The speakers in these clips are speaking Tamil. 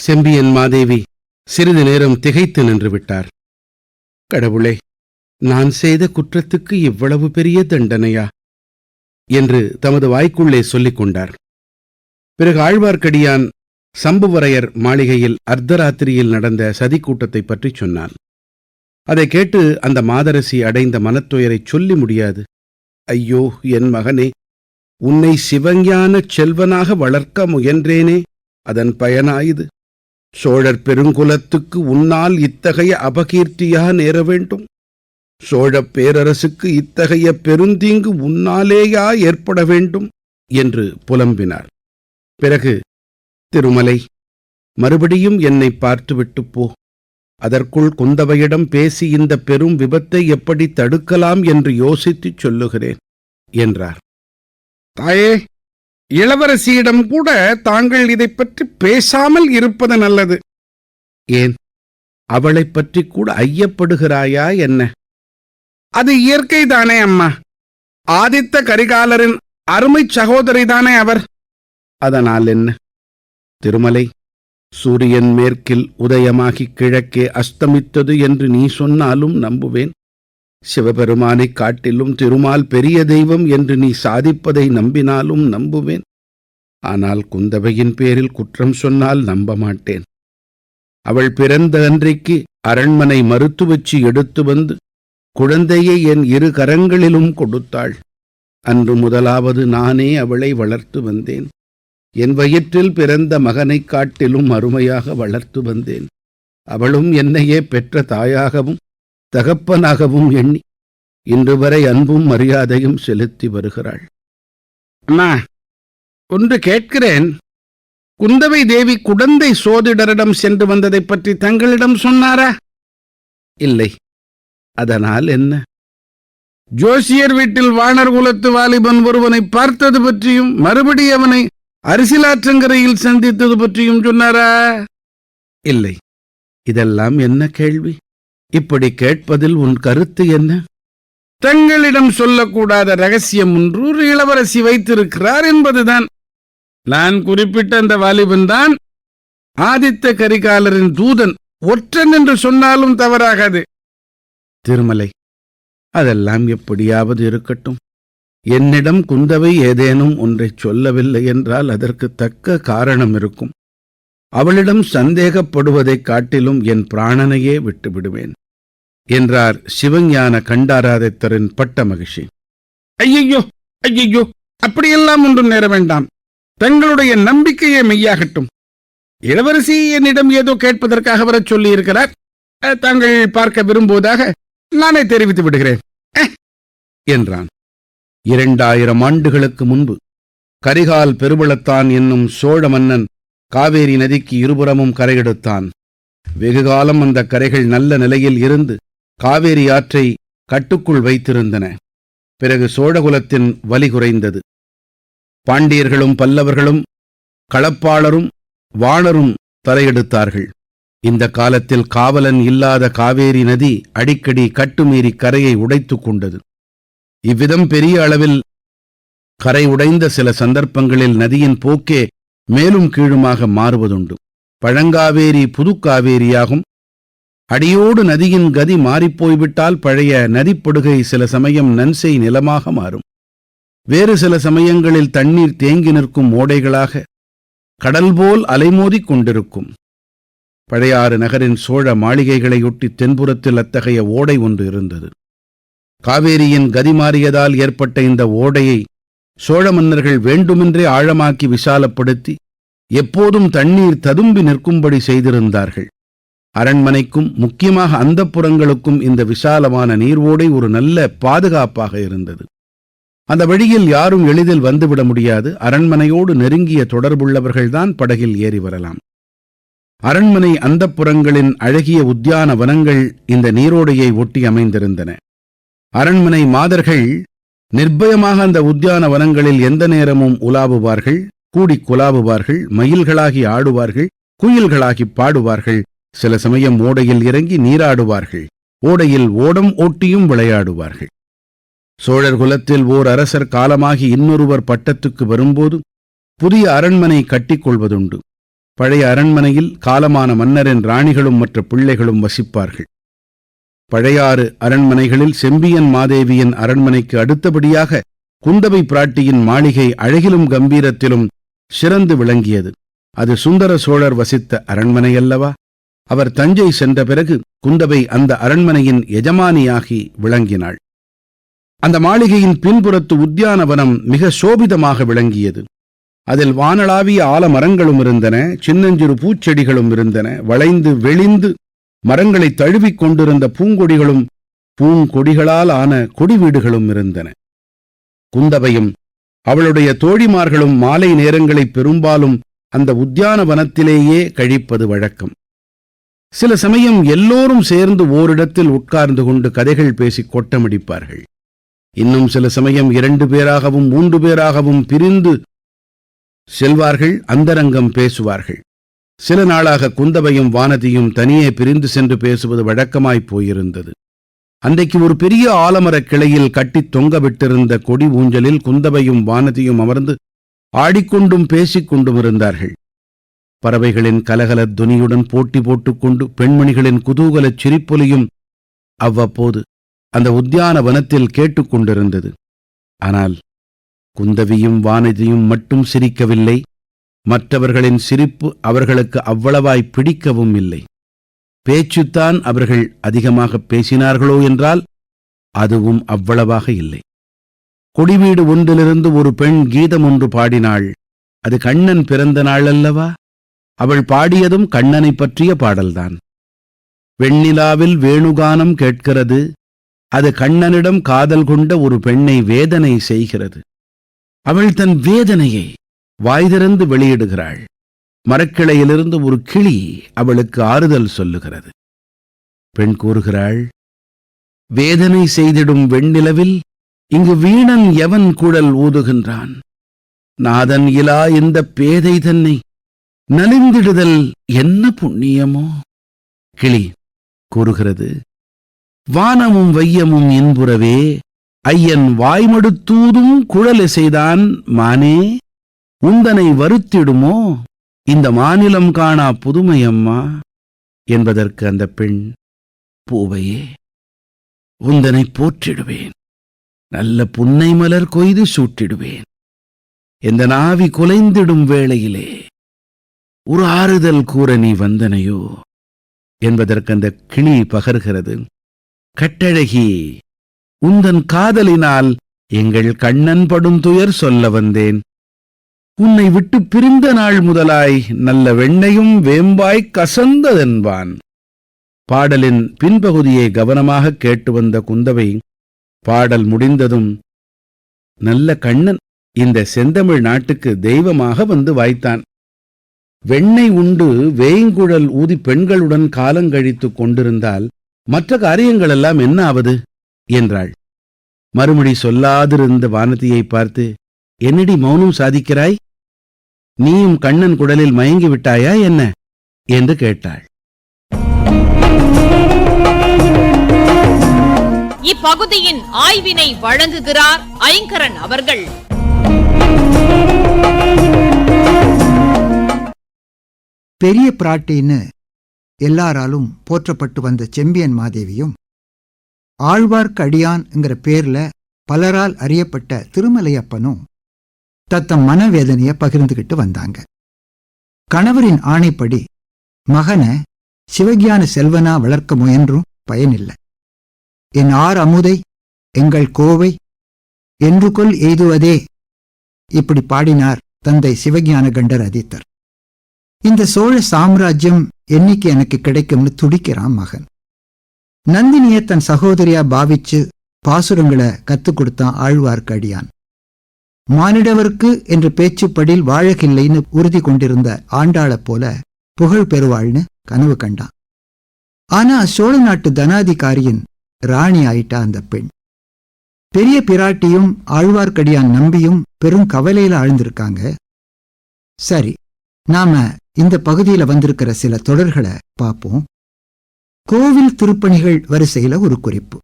செம்பியன் மாதேவி சிறிது நேரம் திகைத்து நின்று விட்டார் கடவுளே நான் செய்த குற்றத்துக்கு இவ்வளவு பெரிய தண்டனையா? என்று தமது வாய்க்குள்ளே சொல்லிக் கொண்டார். பிறகு ஆழ்வார்க்கடியான் சம்புவரையர் மாளிகையில் அர்த்தராத்திரியில் நடந்த சதிக்கூட்டத்தைப் பற்றி சொன்னான். அதை கேட்டு அந்த மாதரசி அடைந்த மனத்துயரைச் சொல்லி முடியாது. ஐயோ என் மகனே உன்னை சிவஞானச் செல்வனாக வளர்க்க முயன்றேனே அதன் பயனாயுது. சோழர் பெருங்குலத்துக்கு உன்னால் இத்தகைய அபகீர்த்தியா நேர வேண்டும்? சோழப் பேரரசுக்கு இத்தகைய பெருந்தீங்கு உன்னாலேயா ஏற்பட வேண்டும்? என்று புலம்பினார். பிறகு திருமலை மறுபடியும் என்னை பார்த்துவிட்டு போ. அதற்குள் குந்தவையிடம் பேசி இந்த பெரும் விபத்தை எப்படி தடுக்கலாம் என்று யோசித்துச் சொல்லுகிறேன் என்றார். தாயே இளவரசியிடம் கூட தாங்கள் இதை பற்றி பேசாமல் இருப்பது நல்லது. ஏன்? அவளைப் பற்றி கூட ஐயப்படுகிறாயா என்ன? அது இயற்கைதானே அம்மா. ஆதித்த கரிகாலரின் அருமைச் சகோதரிதானே அவர். அதனால் என்ன? திருமலை சூரியன் மேற்கில் உதயமாகி கிழக்கே அஸ்தமித்தது என்று நீ சொன்னாலும் நம்புவேன். சிவபெருமானைக் காட்டிலும் திருமால் பெரிய தெய்வம் என்று நீ சாதிப்பதை நம்பினாலும் நம்புவேன். ஆனால் குந்தவையின் பேரில் குற்றம் சொன்னால் நம்ப மாட்டேன் அவள் பிறந்த அன்றைக்கு அரண்மனை மருத்துவச்சி எடுத்து வந்து குழந்தையை என் இரு கரங்களிலும் கொடுத்தாள். அன்று முதலாவது நானே அவளை வளர்த்து வந்தேன். என் வயிற்றில் பிறந்த மகனைக் காட்டிலும் அருமையாக வளர்த்து வந்தேன். அவளும் என்னையே பெற்ற தாயாகவும் தகப்பனாகவும் எண்ணி இன்று வரை அன்பும் மரியாதையும் செலுத்தி வருகிறாள். அம்மா ஒன்று கேட்கிறேன். குந்தவை தேவி குடந்தை சோதிடரிடம் சென்று வந்ததைப் பற்றி தங்களிடம் சொன்னாரா? இல்லை. அதனால் என்ன? ஜோசியர் வீட்டில் வாணர் குலத்து வாலிபன் ஒருவனை பார்த்தது பற்றியும் மறுபடி அவனை அரிசிலாற்றங்கரையில் சந்தித்தது பற்றியும் சொன்னாரா? இல்லை. இதெல்லாம் என்ன கேள்வி? இப்படி கேட்பதில் உன் கருத்து என்ன? தங்களிடம் சொல்லக்கூடாத ரகசியம் ஒன்று ஒரு இளவரசி வைத்திருக்கிறார் என்பதுதான். நான் குறிப்பிட்ட அந்த வாலிபன் தான் ஆதித்த கரிகாலரின் தூதன். ஒற்றன் என்று சொன்னாலும் தவறாகாது. திருமலை அதெல்லாம் எப்படியாவது இருக்கட்டும். என்னிடம் குந்தவை ஏதேனும் ஒன்றைச் சொல்லவில்லை என்றால் அதற்கு தக்க காரணம் இருக்கும். அவளிடம் சந்தேகப்படுவதைக் காட்டிலும் என் பிராணனையே விட்டுவிடுவேன். என்றார் சிவஞான கண்டாராதித்தரின் பட்ட மகிழ்ச்சி. ஐயையோ ஐயையோ அப்படியெல்லாம் ஒன்றும் நேர வேண்டாம். தங்களுடைய நம்பிக்கையே மெய்யாகட்டும். இளவரசி என்னிடம் ஏதோ கேட்பதற்காக வரச் சொல்லியிருக்கிறார். தாங்கள் பார்க்க விரும்புவதாக நானே தெரிவித்து விடுகிறேன். என்றான். இரண்டாயிரம் ஆண்டுகளுக்கு முன்பு கரிகால் பெருவளத்தான் என்னும் சோழ மன்னன் காவேரி நதிக்கு இருபுறமும் கரையெடுத்தான். வெகுகாலம் அந்த கரைகள் நல்ல நிலையில் இருந்து காவேரி ஆற்றை கட்டுக்குள் வைத்திருந்தன. பிறகு சோழகுலத்தின் வலி குறைந்தது. பாண்டியர்களும் பல்லவர்களும் களப்பாளரும் வாணரும் தலையெடுத்தார்கள் இந்த காலத்தில் காவலன் இல்லாத காவேரி நதி அடிக்கடி கட்டுமீறி கரையை உடைத்துக் கொண்டது. இவ்விதம் பெரிய அளவில் கரை உடைந்த சில சந்தர்ப்பங்களில் நதியின் போக்கே மேலும் கீழுமாக மாறுவதுண்டு. பழங்காவேரி புதுக்காவேரியாகும். அடியோடு நதியின் கதி மாறிப்போய்விட்டால் பழைய நதிப்படுகை சில சமயம் நன்செய் நிலமாக மாறும். வேறு சில சமயங்களில் தண்ணீர் தேங்கி நிற்கும் ஓடைகளாக கடல் போல் அலைமோதிக் கொண்டிருக்கும். பழையாறு நகரின் சோழ மாளிகைகளையொட்டி தென்புறத்தில் அத்தகைய ஓடை ஒன்று இருந்தது. காவேரியின் கதி மாறியதால் ஏற்பட்ட இந்த ஓடையை சோழ மன்னர்கள் வேண்டுமென்றே ஆழமாக்கி விசாலப்படுத்தி எப்போதும் தண்ணீர் ததும்பி நிற்கும்படி செய்திருந்தார்கள். அரண்மனைக்கும் முக்கியமாக அந்தப்புறங்களுக்கும் இந்த விசாலமான நீர்வோடை ஒரு நல்ல பாதுகாப்பாக இருந்தது. அந்த வழியில் யாரும் எளிதில் வந்துவிட முடியாது. அரண்மனையோடு நெருங்கிய தொடர்புள்ளவர்கள்தான் படகில் ஏறி வரலாம். அரண்மனை அந்தப்புறங்களின் அழகிய உத்தியான வனங்கள் இந்த நீரோடையை ஒட்டி அமைந்திருந்தன. அரண்மனை மாதர்கள் நிர்பயமாக அந்த உத்தியான வனங்களில் எந்த நேரமும் உலாவுவார்கள் கூடிக் குலாவுவார்கள் மயில்களாகி ஆடுவார்கள் குயில்களாகி பாடுவார்கள் சில சமயம் ஓடையில் இறங்கி நீராடுவார்கள். ஓடையில் ஓடம் ஓட்டியும் விளையாடுவார்கள். சோழர் குலத்தில் ஓர் அரசர் காலமாகி இன்னொருவர் பட்டத்துக்கு வரும்போது புதிய அரண்மனை கட்டிக்கொள்வதுண்டு. பழைய அரண்மனையில் காலமான மன்னரின் ராணிகளும் மற்ற பிள்ளைகளும் வசிப்பார்கள். பழையாறு அரண்மனைகளில் செம்பியன் மாதேவியின் அரண்மனைக்கு அடுத்தபடியாக குந்தவை பிராட்டியின் மாளிகை அழகிலும் கம்பீரத்திலும் சிறந்து விளங்கியது. அது சுந்தர சோழர் வசித்த அரண்மனை அல்லவா அவர் தஞ்சை சென்ற பிறகு குந்தவை அந்த அரண்மனையின் எஜமானியாகி விளங்கினாள். அந்த மாளிகையின் பின்புறத்து உத்தியானவனம் மிக சோபிதமாக விளங்கியது. அதில் வானளாவிய ஆலமரங்களும் இருந்தன சின்னஞ்சிறு பூச்செடிகளும் இருந்தன வளைந்து வெளிந்து மரங்களை தழுவிக் கொண்டிருந்த பூங்கொடிகளும் பூங்கொடிகளால் ஆன கொடி வீடுகளும் இருந்தன. குந்தவையும் அவளுடைய தோழிமார்களும் மாலை நேரங்களை பெரும்பாலும் அந்த உத்தியானவனத்திலேயே கழிப்பது வழக்கம். சில சமயம் எல்லோரும் சேர்ந்து ஓரிடத்தில் உட்கார்ந்து கொண்டு கதைகள் பேசி கொட்டமடிப்பார்கள். இன்னும் சில சமயம் இரண்டு பேராகவும் மூன்று பேராகவும் பிரிந்து செல்வார்கள் அந்தரங்கம் பேசுவார்கள். சில நாளாக குந்தவையும் வானதியும் தனியே பிரிந்து சென்று பேசுவது வழக்கமாய்ப் போயிருந்தது. அன்றைக்கு ஒரு பெரிய ஆலமரக் கிளையில் கட்டித் தொங்கவிட்டிருந்த கொடி ஊஞ்சலில் குந்தவையும் வானதியும் அமர்ந்து ஆடிக்கொண்டும் பேசிக் கொண்டும் இருந்தார்கள். பறவைகளின் கலகலத் துனியுடன் போட்டி போட்டுக்கொண்டு பெண்மணிகளின் குதூகலச் சிரிப்பொலியும் அவ்வப்போது அந்த உத்தியான வனத்தில் கேட்டுக்கொண்டிருந்தது. ஆனால் குந்தவியும் வானதியும் மட்டும் சிரிக்கவில்லை. மற்றவர்களின் சிரிப்பு அவர்களுக்கு அவ்வளவாய் பிடிக்கவும் இல்லை. பேச்சுத்தான் அவர்கள் அதிகமாக பேசினார்களோ என்றால் அதுவும் அவ்வளவாக இல்லை. கொடிவீடு ஒன்றிலிருந்து ஒரு பெண் கீதம் ஒன்று பாடினாள். அது கண்ணன் பிறந்த நாள் அல்லவா? அவள் பாடியதும் கண்ணனைப் பற்றிய பாடல்தான். வெண்ணிலாவில் வேணுகானம் கேட்கிறது அது கண்ணனிடம் காதல் கொண்ட ஒரு பெண்ணை வேதனை செய்கிறது. அவள் தன் வேதனையை வாய் திறந்து வெளியிடுகிறாள். மரக்கிளையிலிருந்து ஒரு கிளி அவளுக்கு ஆறுதல் சொல்லுகிறது. பெண் கூறுகிறாள் வேதனை செய்திடும் வெண்ணிலவில் இங்கு வீணன் எவன் குழல் ஊதுகின்றான்? நாதன் இலா இந்த பேதை தன்னை நலிந்திடுதல் என்ன புண்ணியமோ? கிளி கூறுகிறது. வானமும் வையமும் இன்புறவே ஐயன் வாய்மடுத்தூதும் குழலிசைதான் மானே உந்தனை வருத்திடுமோ? இந்த மாநிலம் காணா புதுமையம்மா? என்பதற்கு அந்த பெண் பூவையே உந்தனை போற்றிடுவேன். நல்ல புன்னை மலர் கொய்து சூட்டிடுவேன். இந்த நாவி குலைந்திடும் வேளையிலே ஒரு ஆறுதல் கூற நீ வந்தனையோ? என்பதற்கு அந்த கிளி பகர்கிறது. கட்டழகி உந்தன் காதலினால் எங்கள் கண்ணன் படும் துயர் சொல்ல வந்தேன். உன்னை விட்டு பிரிந்த நாள் முதலாய் நல்ல வெண்ணையும் வேம்பாய் கசந்ததென்பான். பாடலின் பின்பகுதியை கவனமாக கேட்டு வந்த குந்தவை பாடல் முடிந்ததும் நல்ல கண்ணன் இந்த செந்தமிழ் நாட்டுக்கு தெய்வமாக வந்து வாய்த்தான். வெண்ணெய் உண்டு வேய்ங்குழல் ஊதி பெண்களுடன் காலங்கழித்துக் கொண்டிருந்தால் மற்ற காரியங்களெல்லாம் என்ன ஆவது? என்றாள். மறுமொழி சொல்லாதிருந்த வானதியை பார்த்து என்னடி மௌனம் சாதிக்கிறாய்? நீயும் கண்ணன் குடலில் மயங்கி விட்டாயா என்ன? என்று கேட்டாள். இப்பகுதியின் ஆய்வினை வழங்குகிறார் ஐங்கரன் அவர்கள். பெரிய பிராட்டின்னு எல்லாராலும் போற்றப்பட்டு வந்த செம்பியன் மாதேவியும் ஆழ்வார்க்கடியான்ங்கிற பேர்ல பலரால் அறியப்பட்ட திருமலையப்பனும் தத்தம் மனவேதனைய பகிர்ந்துகிட்டு வந்தாங்க. கணவரின் ஆணைப்படி மகனை சிவஞான செல்வனா வளர்க்க முயன்றும் பயனில்லை. என் ஆர் அமுதை எங்கள் கோவை என்று கொல் எய்துவதே இப்படி பாடினார் தந்தை சிவஞான கண்டர் அதித்தர். இந்த சோழ சாம்ராஜ்யம் என்னைக்கு எனக்கு கிடைக்கும்னு துடிக்கிறான் மகன். நந்தினிய தன் சகோதரியா பாவிச்சு பாசுரங்களை கத்துக் கொடுத்தான் ஆழ்வார்க்கடியான் மானிடவர்க்கு என்று பேச்சுப்படில் வாழகில்லைன்னு உறுதி கொண்டிருந்த ஆண்டாளைப் போல புகழ் பெறுவாள்னு கனவு கண்டான். ஆனா சோழ நாட்டு தனாதிகாரியின் ராணி ஆயிட்டா அந்த பெண். பெரிய பிராட்டியும் ஆழ்வார்க்கடியான் நம்பியும் பெரும் கவலையில ஆழ்ந்திருக்காங்க. சரி நாம இந்த பகுதியில வந்திருக்கிற சில தொடர்களை பார்ப்போம். கோவில் திருப்பணிகள் வரிசையில ஒரு குறிப்பு.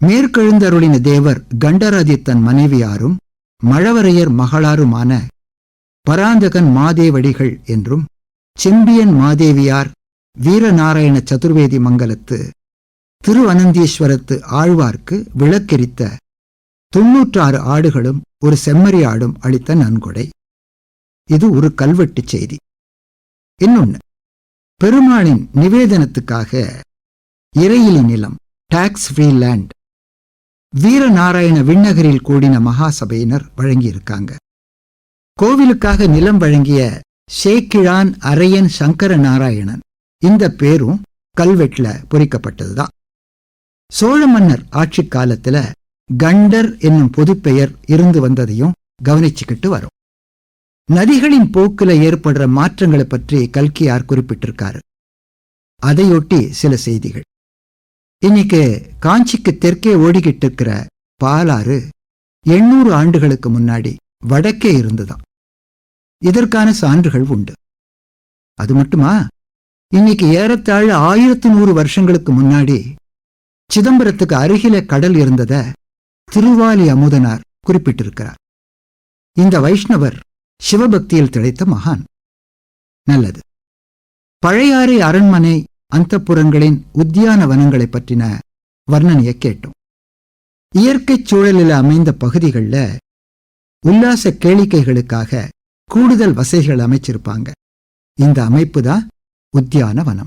மேற்கெழுந்தருளின தேவர் கண்டராதித்தன் மனைவியாரும் மழவரையர் மகளாருமான பராந்தகன் மாதேவடிகள் என்றும் செம்பியன் மாதேவியார் வீரநாராயண சதுர்வேதி மங்கலத்து திருவனந்தீஸ்வரத்து ஆழ்வார்க்கு விளக்கெரித்த தொன்னூற்றாறு ஆடுகளும் ஒரு செம்மறி ஆடும் அளித்த நன்கொடை. இது ஒரு கல்வெட்டு செய்தி. இன்னொன்னு பெருமாளின் நிவேதனத்துக்காக இறையிலி நிலம் டாக்ஸ் ஃப்ரீ லேண்ட் வீரநாராயண விண்ணகரில் கூடின மகாசபையினர் வழங்கியிருக்காங்க. கோவிலுக்காக நிலம் வழங்கிய சேக்கிழான் அரையன் சங்கர நாராயணன் இந்த பேரும் கல்வெட்டுல பொறிக்கப்பட்டதுதான். சோழ மன்னர் ஆட்சி காலத்துல கண்டர் என்னும் பொதுப்பெயர் இருந்து வந்ததையும் கவனிச்சுக்கிட்டு வரும். நதிகளின் போக்குல ஏற்படுற மாற்றங்களை பற்றி கல்கியார் குறிப்பிட்டிருக்காரு. அதையொட்டி சில செய்திகள். இன்னைக்கு காஞ்சிக்கு தெற்கே ஓடிக்கிட்டு இருக்கிற பாலாறு எண்ணூறு ஆண்டுகளுக்கு முன்னாடி வடக்கே இருந்துதான். இதற்கான சான்றுகள் உண்டு. அது மட்டுமா? இன்னைக்கு ஏறத்தாழ ஆயிரத்தி நூறு வருஷங்களுக்கு முன்னாடி சிதம்பரத்துக்கு அருகில கடல் இருந்தத திருவாலி அமுதனார் குறிப்பிட்டிருக்கிறார். இந்த வைஷ்ணவர் சிவபக்தியில் திளைத்த மகான். நல்லது. பழையாறை அரண்மனை அந்தப்புறங்களின் உத்தியான வனங்களை பற்றின வர்ணனையை கேட்டோம். இயற்கைச் சூழலில் அமைந்த பகுதிகளில் உல்லாச கேளிக்கைகளுக்காக கூடுதல் வசதிகள் அமைச்சிருப்பாங்க. இந்த அமைப்பு தான் உத்தியான வனம்.